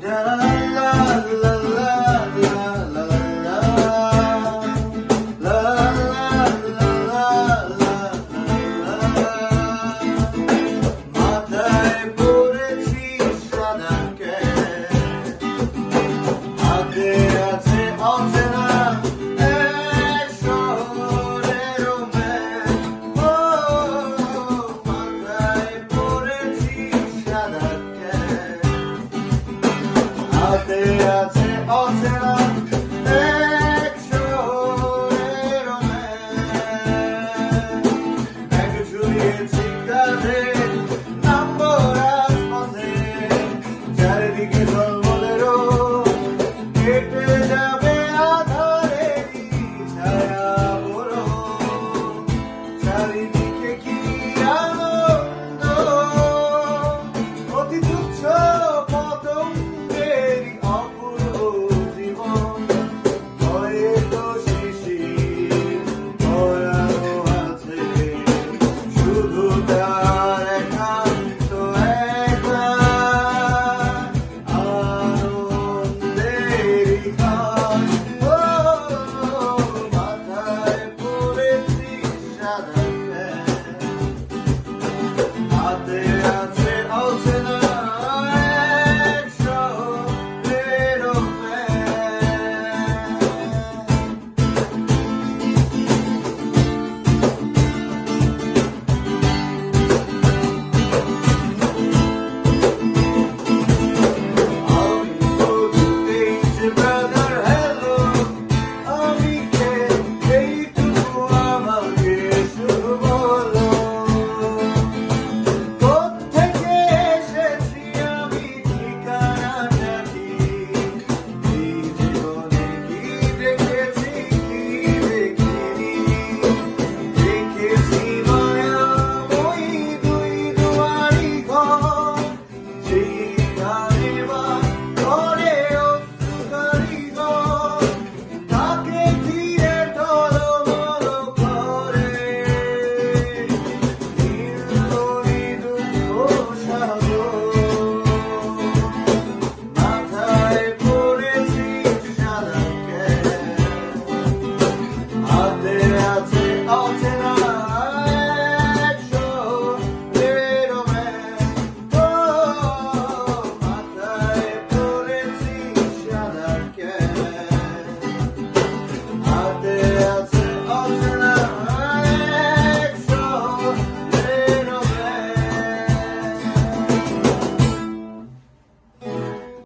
da da da হাতে আছে অচেনা এক শহরের। এক ঝুলিয়েছি কাঁধে, নামবো রাজপথে। চারিদিকে জঙ্গলেরও